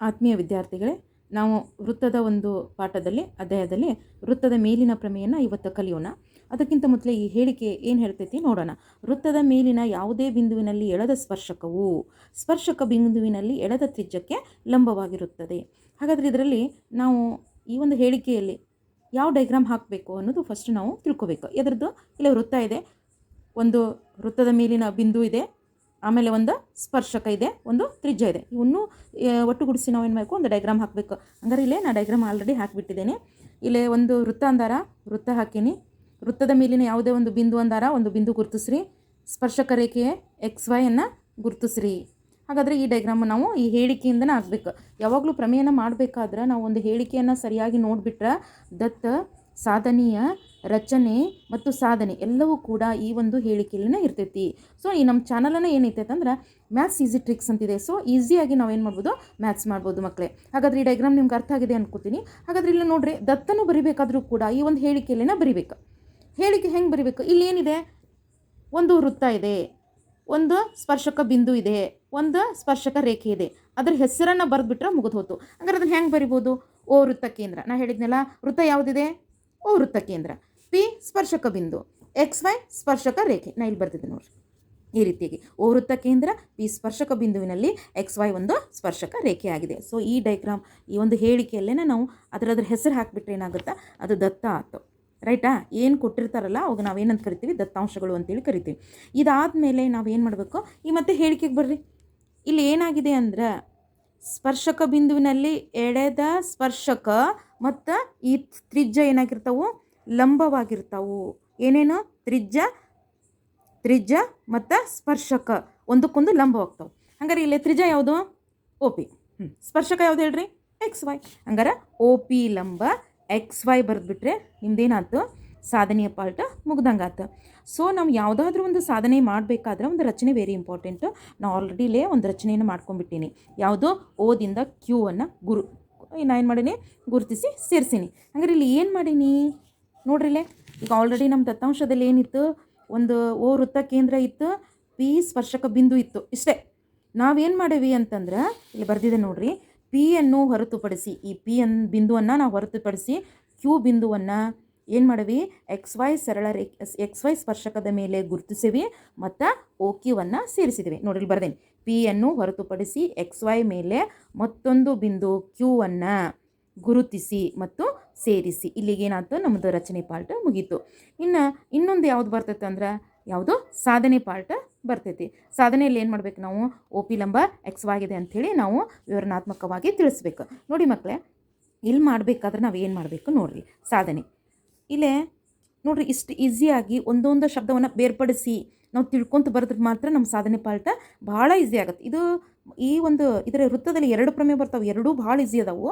ಆತ್ಮೀಯ ವಿದ್ಯಾರ್ಥಿಗಳೇ, ನಾವು ವೃತ್ತದ ಒಂದು ಪಾಠದಲ್ಲಿ, ಅಧ್ಯಾಯದಲ್ಲಿ ವೃತ್ತದ ಮೇಲಿನ ಪ್ರಮೇಯನ ಇವತ್ತು ಕಲಿಯೋಣ. ಅದಕ್ಕಿಂತ ಮೊದಲೇ ಈ ಹೇಳಿಕೆ ಏನು ಹೇಳ್ತೈತಿ ನೋಡೋಣ. ವೃತ್ತದ ಮೇಲಿನ ಯಾವುದೇ ಬಿಂದುವಿನಲ್ಲಿ ಎಳೆದ ಸ್ಪರ್ಶಕವು, ಸ್ಪರ್ಶಕ ಬಿಂದುವಿನಲ್ಲಿ ಎಳೆದ ತ್ರಿಜ್ಯಕ್ಕೆ ಲಂಬವಾಗಿರುತ್ತದೆ. ಹಾಗಾದರೆ ಇದರಲ್ಲಿ ನಾವು ಈ ಒಂದು ಹೇಳಿಕೆಯಲ್ಲಿ ಯಾವ ಡೈಗ್ರಾಮ್ ಹಾಕಬೇಕು ಅನ್ನೋದು ಫಸ್ಟ್ ನಾವು ತಿಳ್ಕೊಬೇಕು. ಇದರದ್ದು ಇಲ್ಲಿ ವೃತ್ತ ಇದೆ. ಒಂದು ವೃತ್ತದ ಮೇಲಿನ ಬಿಂದು ಇದೆ. ಆಮೇಲೆ ಒಂದು ಸ್ಪರ್ಶಕ ಇದೆ, ಒಂದು ತ್ರಿಜ್ಯ ಇದೆ. ಇವನ್ನು ಒಟ್ಟುಗೂಡಿಸಿ ನಾವು ಏನು ಮಾಡಬೇಕು ಒಂದು ಡೈಗ್ರಾಮ್ ಹಾಕಬೇಕು. ಹಂಗಾರೆ ಇಲ್ಲೇ ನಾನು ಡೈಗ್ರಾಮ್ ಆಲ್ರೆಡಿ ಹಾಕಿಬಿಟ್ಟಿದ್ದೇನೆ. ಇಲ್ಲೇ ಒಂದು ವೃತ್ತ ಅಂದಾರ ವೃತ್ತ ಹಾಕೀನಿ. ವೃತ್ತದ ಮೇಲಿನ ಯಾವುದೇ ಒಂದು ಬಿಂದು ಅಂದಾರ, ಒಂದು ಬಿಂದು ಗುರುತಿಸ್ರಿ. ಸ್ಪರ್ಶಕ ರೇಖೆಯ ಎಕ್ಸ್ ವೈಯನ್ನು ಗುರುತಿಸ್ರಿ. ಹಾಗಾದರೆ ಈ ಡೈಗ್ರಾಮ್ ನಾವು ಈ ಹೇಳಿಕೆಯಿಂದನೇ ಆಗಬೇಕು. ಯಾವಾಗಲೂ ಪ್ರಮೇಯನ ಮಾಡಬೇಕಾದ್ರೆ ನಾವು ಒಂದು ಹೇಳಿಕೆಯನ್ನು ಸರಿಯಾಗಿ ನೋಡಿಬಿಟ್ರೆ ದತ್ತ ಸಾಧನೆಯ ರಚನೆ ಮತ್ತು ಸಾಧನೆ ಎಲ್ಲವೂ ಕೂಡ ಈ ಒಂದು ಹೇಳಿಕೆಯಲ್ಲಿನ ಇರ್ತೈತಿ. ಸೊ ಈ ನಮ್ಮ ಚಾನಲನ್ನು ಏನೈತೆ ಅಂತಂದ್ರೆ ಮ್ಯಾಥ್ಸ್ ಈಸಿ ಟ್ರಿಕ್ಸ್ ಅಂತಿದೆ. ಸೊ ಈಸಿಯಾಗಿ ನಾವೇನು ಮಾಡ್ಬೋದು? ಮ್ಯಾಥ್ಸ್ ಮಾಡ್ಬೋದು ಮಕ್ಕಳೇ ಹಾಗಾದ್ರೆ ಈ ಡೈಗ್ರಾಮ್ ನಿಮ್ಗೆ ಅರ್ಥ ಆಗಿದೆ ಅನ್ಕೋತೀನಿ. ಹಾಗಾದ್ರೆ ಇಲ್ಲಿ ನೋಡ್ರಿ ದತ್ತನು ಬರಿಬೇಕಾದ್ರೂ ಕೂಡ ಈ ಒಂದು ಹೇಳಿಕೆಯಲ್ಲಿನ ಬರಿಬೇಕು. ಹೇಳಿಕೆ ಹೆಂಗೆ ಬರಿಬೇಕು? ಇಲ್ಲಿ ಏನಿದೆ? ಒಂದು ವೃತ್ತ ಇದೆ, ಒಂದು ಸ್ಪರ್ಶಕ ಬಿಂದು ಇದೆ, ಒಂದು ಸ್ಪರ್ಶಕ ರೇಖೆ ಇದೆ. ಅದ್ರ ಹೆಸರನ್ನು ಬರೆದ್ಬಿಟ್ರೆ ಮುಗಿದು ಹೋತು ಹಂಗಾರೆ ಅದನ್ನು ಹೆಂಗೆ ಬರಿಬೋದು? ಓ ವೃತ್ತ ಕೇಂದ್ರ. ನಾ ಹೇಳಿದ್ನಲ್ಲ, ವೃತ್ತ ಯಾವುದಿದೆ? ಓ ವೃತ್ತ ಕೇಂದ್ರ. ಪಿ ಸ್ಪರ್ಶಕ ಬಿಂದು. ಎಕ್ಸ್ ವೈ ಸ್ಪರ್ಶಕ ರೇಖೆ. ನಾ ಇಲ್ಲಿ ಬರ್ತಿದ್ದೆ ನೋಡ್ರಿ. ಈ ರೀತಿಯಾಗಿ. ಓ ವೃತ್ತ ಕೇಂದ್ರ, ಪಿ ಸ್ಪರ್ಶಕ ಬಿಂದುವಿನಲ್ಲಿ ಎಕ್ಸ್ ವೈ ಒಂದು ಸ್ಪರ್ಶಕ ರೇಖೆ ಆಗಿದೆ. ಸೊ ಈ ಡೈಗ್ರಾಮ್ ಈ ಒಂದು ಹೇಳಿಕೆಯಲ್ಲೇ ನಾವು ಅದರ ಅದ್ರ ಹೆಸರು ಹಾಕಿಬಿಟ್ರೆ ಏನಾಗುತ್ತಾ? ಅದು ದತ್ತ ಆಯ್ತು ರೈಟಾ ಏನು ಕೊಟ್ಟಿರ್ತಾರಲ್ಲ, ಅವಾಗ ನಾವೇನಂತ ಕರಿತೀವಿ? ದತ್ತಾಂಶಗಳು ಅಂತೇಳಿ ಕರಿತೀವಿ. ಇದಾದ ಇದಾದಮೇಲೆ ನಾವೇನು ಮಾಡಬೇಕು? ಈ ಮತ್ತೆ ಹೇಳಿಕೆಗೆ ಬರ್ರಿ. ಇಲ್ಲಿ ಏನಾಗಿದೆ ಅಂದ್ರೆ ಸ್ಪರ್ಶಕ ಬಿಂದುವಿನಲ್ಲಿ ಎಳೆದ ಸ್ಪರ್ಶಕ ಮತ್ತು ಈ ತ್ರಿಜ್ಯ ಏನಾಗಿರ್ತಾವು? ಲಂಬವಾಗಿರ್ತಾವು. ಏನೇನು? ತ್ರಿಜ್ಯ ತ್ರಿಜ್ಯ ಮತ್ತು ಸ್ಪರ್ಶಕ. ಒಂದಕ್ಕೊಂದು ಲಂಬವಾಗ್ತಾವೆ. ಹಂಗಾರೆ ಇಲ್ಲಿ ತ್ರಿಜ್ಯ ಯಾವುದು? ಒ ಪಿ ಸ್ಪರ್ಶಕ ಯಾವುದು ಹೇಳ್ರಿ? ಎಕ್ಸ್ ವೈ ಹಂಗಾರೆ ಒ ಪಿ ಲಂಬ ಎಕ್ಸ್ ವೈ ಬರೆದ್ಬಿಟ್ರೆ ನಿಮ್ದೇನಾಯ್ತು? ಸಾಧನೆಯ ಪಾರ್ಟ್ ಮುಗ್ದಂಗಾತು. ಸೊ ನಾವು ಯಾವುದಾದ್ರೂ ಒಂದು ಸಾಧನೆ ಮಾಡಬೇಕಾದ್ರೆ ಒಂದು ರಚನೆ ವೆರಿ ಇಂಪಾರ್ಟೆಂಟು ನಾವು ಆಲ್ರೆಡಿಲೇ ಒಂದು ರಚನೆಯನ್ನು ಮಾಡ್ಕೊಂಡ್ಬಿಟ್ಟೀನಿ. ಯಾವುದು ಓದಿಂದ ಕ್ಯೂ ಅನ್ನು ಗುರು ನಾ ಏನು ಮಾಡೀನಿ? ಗುರುತಿಸಿ ಸೇರಿಸೀನಿ. ಹಂಗಾರೆ ಇಲ್ಲಿ ಏನು ಮಾಡೀನಿ? ನೋಡ್ರಿಲ್ಲೇ ಈಗ ಆಲ್ರೆಡಿ ನಮ್ಮ ದತ್ತಾಂಶದಲ್ಲಿ ಏನಿತ್ತು? ಒಂದು ಓ ವೃತ್ತ ಕೇಂದ್ರ ಇತ್ತು, ಪಿ ಸ್ಪರ್ಶಕ ಬಿಂದು ಇತ್ತು, ಇಷ್ಟೇ. ನಾವೇನು ಮಾಡೀವಿ ಅಂತಂದ್ರೆ, ಇಲ್ಲಿ ಬರ್ದಿದೆ ನೋಡ್ರಿ, ಪಿ ಅನ್ನು ಹೊರತುಪಡಿಸಿ, ಈ ಪಿ ಅನ್ ಬಿಂದುವನ್ನು ನಾವು ಹೊರತುಪಡಿಸಿ, ಕ್ಯೂ ಬಿಂದುವನ್ನು ಏನು ಮಾಡೀವಿ? ಎಕ್ಸ್ ವೈ ಸರಳ ರೇಖೆ ಎಕ್ಸ್ ವೈ ಸ್ಪರ್ಶಕದ ಮೇಲೆ ಗುರುತಿಸಿವಿ, ಮತ್ತು ಓ ಕ್ಯೂವನ್ನು ಸೇರಿಸಿದ್ವಿ. ನೋಡಿ, ಇಲ್ಲಿ ಬರ್ದೇನೆ. ಪಿ ಅನ್ನು ಹೊರತುಪಡಿಸಿ ಎಕ್ಸ್ ವೈ ಮೇಲೆ ಮತ್ತೊಂದು ಬಿಂದು ಕ್ಯೂವನ್ನು ಗುರುತಿಸಿ ಮತ್ತು ಸೇರಿಸಿ. ಇಲ್ಲಿಗೆ ಏನಾಯ್ತು? ನಮ್ಮದು ರಚನೆ ಪಾರ್ಟ್ ಮುಗೀತು. ಇನ್ನು ಇನ್ನೊಂದು ಯಾವುದು ಬರ್ತೈತೆ ಅಂದ್ರೆ, ಯಾವುದು? ಸಾಧನೆ ಪಾರ್ಟ್ ಬರ್ತೈತಿ. ಸಾಧನೆಯಲ್ಲಿ ಏನು ಮಾಡ್ಬೇಕು ನಾವು? ಓ ಪಿ ಲಂಬ ಎಕ್ಸ್ ವಾಗಿದೆ ಅಂಥೇಳಿ ನಾವು ವಿವರಣಾತ್ಮಕವಾಗಿ ತಿಳಿಸ್ಬೇಕು. ನೋಡಿ ಮಕ್ಕಳೇ ಇಲ್ಲಿ ಮಾಡಬೇಕಾದ್ರೆ ನಾವು ಏನು ಮಾಡಬೇಕು ನೋಡ್ರಿ. ಸಾಧನೆ. ಇಲ್ಲೇ ನೋಡ್ರಿ ಇಷ್ಟು ಈಸಿಯಾಗಿ ಒಂದೊಂದು ಶಬ್ದವನ್ನು ಬೇರ್ಪಡಿಸಿ ನಾವು ತಿಳ್ಕೊಂತ ಬರೆದ್ರೆ ಮಾತ್ರ ನಮ್ಮ ಸಾಧನೆ ಪಾಲ್ತ ಭಾಳ ಈಸಿ ಆಗುತ್ತೆ. ಇದು ಈ ಒಂದು ಇದರ ವೃತ್ತದಲ್ಲಿ ಎರಡು ಪ್ರಮೇಯ ಬರ್ತಾವೆ. ಎರಡೂ ಭಾಳ ಈಸಿ ಅದಾವು.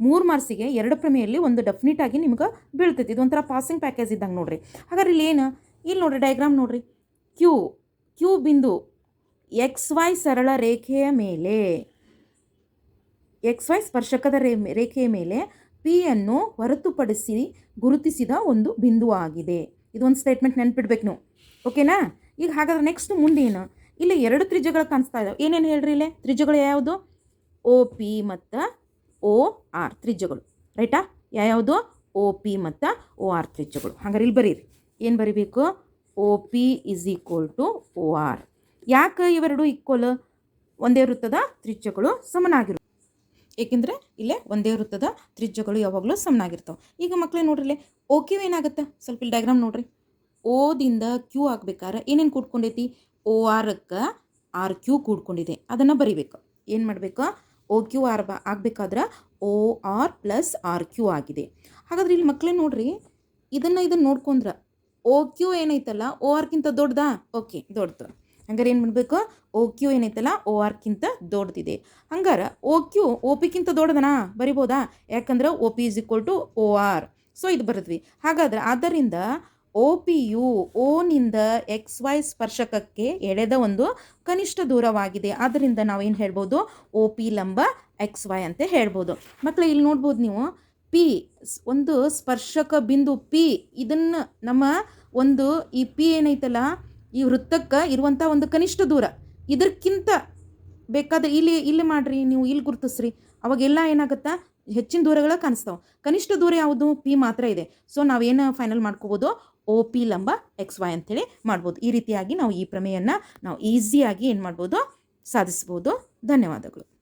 ಮೂರು ಮಾರ್ಸಿಗೆ ಎರಡು ಪ್ರಮೇಯಲ್ಲಿ ಒಂದು ಡೆಫಿನೆಟ್ ಆಗಿ ನಿಮ್ಗೆ ಬೀಳ್ತೈತಿ. ಇದೊಂಥರ ಪಾಸಿಂಗ್ ಪ್ಯಾಕೇಜ್ ಇದ್ದಂಗೆ ನೋಡ್ರಿ. ಹಾಗಾದ್ರೆ ಇಲ್ಲಿ ಏನು? ಇಲ್ಲಿ ನೋಡ್ರಿ ಡಯಾಗ್ರಾಮ್ ನೋಡ್ರಿ. ಕ್ಯೂ ಕ್ಯೂ ಬಿಂದು ಎಕ್ಸ್ ವೈ ಸರಳ ರೇಖೆಯ ಮೇಲೆ ಎಕ್ಸ್ ವೈ ಸ್ಪರ್ಶಕದ ರೇ, ರೇಖೆಯ ಮೇಲೆ ಪಿ ಅನ್ನು ಹೊರತುಪಡಿಸಿ ಗುರುತಿಸಿದ ಒಂದು ಬಿಂದು ಆಗಿದೆ ಇದೊಂದು ಸ್ಟೇಟ್ಮೆಂಟ್ ನೆನ್ಪಿಡ್ಬೇಕು ನೀವು. ಓಕೆನಾ ಈಗ ಹಾಗಾದ್ರೆ ನೆಕ್ಸ್ಟ್ ಮುಂದೇನು? ಇಲ್ಲಿ ಎರಡು ತ್ರಿಜ್ಯಗಳು ಕಾಣಿಸ್ತಾ ಇದ್ದಾವೆ ಏನೇನು ಹೇಳ್ರಿ ಇಲ್ಲೇ? ತ್ರಿಜಗಳು ಯಾವುದು ಒ ಪಿ ಮತ್ತು ಓ ಆರ್ ತ್ರಿಜಗಳು ರೈಟಾ ಯಾವ್ಯಾವುದು? ಒ ಪಿ ಮತ್ತು ಓ ಆರ್ ತ್ರಿಜಗಳು ಹಾಗಾದ್ರೆ ಇಲ್ಲಿ ಬರೀರಿ. ಏನು ಬರಿಬೇಕು? O P is equal to O R ಯಾಕೆ ಇವೆರಡು ಈಕ್ವಲ್ ಒಂದೇ ವೃತ್ತದ ತ್ರಿಜ್ಯಗಳು ಸಮನಾಗಿರು ಏಕೆಂದರೆ ಇಲ್ಲೇ ಒಂದೇ ವೃತ್ತದ ತ್ರಿಜ್ಯಗಳು ಯಾವಾಗಲೂ ಸಮನಾಗಿರ್ತವೆ. ಈಗ ಮಕ್ಕಳೇ ನೋಡ್ರಿ ಇಲ್ಲೇ ಓ ಕ್ಯೂ ಏನಾಗುತ್ತೆ ಸ್ವಲ್ಪ ಇಲ್ಲಿ ಡಯಾಗ್ರಾಮ್ ನೋಡ್ರಿ. ಓದಿಂದ ಕ್ಯೂ ಆಗ್ಬೇಕಾದ್ರೆ ಏನೇನು ಕೂಡ್ಕೊಂಡೈತಿ? ಓ ಆರಕ್ಕೆ ಆರ್ ಕ್ಯೂ ಕೂಡ್ಕೊಂಡಿದೆ, ಅದನ್ನು ಬರಿಬೇಕು. ಏನು ಮಾಡಬೇಕು? ಓ ಕ್ಯೂ ಆರ್ ಬ ಆಗಬೇಕಾದ್ರೆ O R plus R Q ಆಗಿದೆ. ಹಾಗಾದ್ರೆ ಇಲ್ಲಿ ಮಕ್ಕಳೇ ನೋಡ್ರಿ, ಇದನ್ನು ಇದನ್ನು ನೋಡ್ಕೊಂಡ್ರೆ, ಓ ಕ್ಯೂ ಏನೈತಲ್ಲ, ಓ ಆರ್ಕ್ಕಿಂತ ದೊಡ್ಡದಾ? ಓಕೆ, ದೊಡ್ಡದು. ಹಂಗಾರೆ ಏನು ಮಾಡಬೇಕು? ಓ ಕ್ಯೂ ಏನೈತಲ್ಲ ಓ ಆರ್ಕ್ಕಿಂತ ದೊಡ್ಡದಿದೆ. ಹಂಗಾರೆ ಓ ಕ್ಯೂ ಓ ಪಿಕ್ಕಿಂತ ದೊಡ್ಡದನಾ? ಬರಿಬೋದಾ? ಯಾಕಂದ್ರೆ O P is equal to O R so ಇದು ಬರೆದ್ವಿ. ಹಾಗಾದ್ರೆ ಆದ್ದರಿಂದ ಓ ಪಿ ಯು ಓನಿಂದ ಎಕ್ಸ್ ವೈ ಸ್ಪರ್ಶಕಕ್ಕೆ ಎಳೆದ ಒಂದು ಕನಿಷ್ಠ ದೂರವಾಗಿದೆ. ಆದ್ದರಿಂದ ನಾವೇನು ಹೇಳ್ಬೋದು? ಓ ಪಿ ಲಂಬ ಎಕ್ಸ್ ವೈ ಅಂತ ಹೇಳ್ಬೋದು. ಮಕ್ಕಳು ಇಲ್ಲಿ ನೋಡ್ಬೋದು ನೀವು. ಪಿ ಒಂದು ಸ್ಪರ್ಶಕ ಬಿಂದು ಪಿ ಇದನ್ನು ನಮ್ಮ ಒಂದು ಈ ಪಿ ಏನೈತಲ್ಲ ಈ ವೃತ್ತಕ್ಕೆ ಇರುವಂಥ ಒಂದು ಕನಿಷ್ಠ ದೂರ. ಇದಕ್ಕಿಂತ ಬೇಕಾದ ಇಲ್ಲಿ ಇಲ್ಲಿ ಮಾಡಿರಿ, ನೀವು ಇಲ್ಲಿ ಗುರುತಿಸ್ರಿ. ಅವಾಗೆಲ್ಲ ಏನಾಗುತ್ತಾ? ಹೆಚ್ಚಿನ ದೂರಗಳ ಕಾಣಿಸ್ತಾವೆ. ಕನಿಷ್ಠ ದೂರ ಯಾವುದು? ಪಿ ಮಾತ್ರ ಇದೆ. ಸೊ ನಾವೇನು ಫೈನಲ್ ಮಾಡ್ಕೋಬೋದು? ಓ ಪಿ ಲಂಬ ಎಕ್ಸ್ ವೈ ಅಂಥೇಳಿ ಮಾಡ್ಬೋದು. ಈ ರೀತಿಯಾಗಿ ನಾವು ಈ ಪ್ರಮೇಯನ್ನು ನಾವು ಈಸಿಯಾಗಿ ಏನು ಮಾಡ್ಬೋದು? ಸಾಧಿಸ್ಬೋದು. ಧನ್ಯವಾದಗಳು.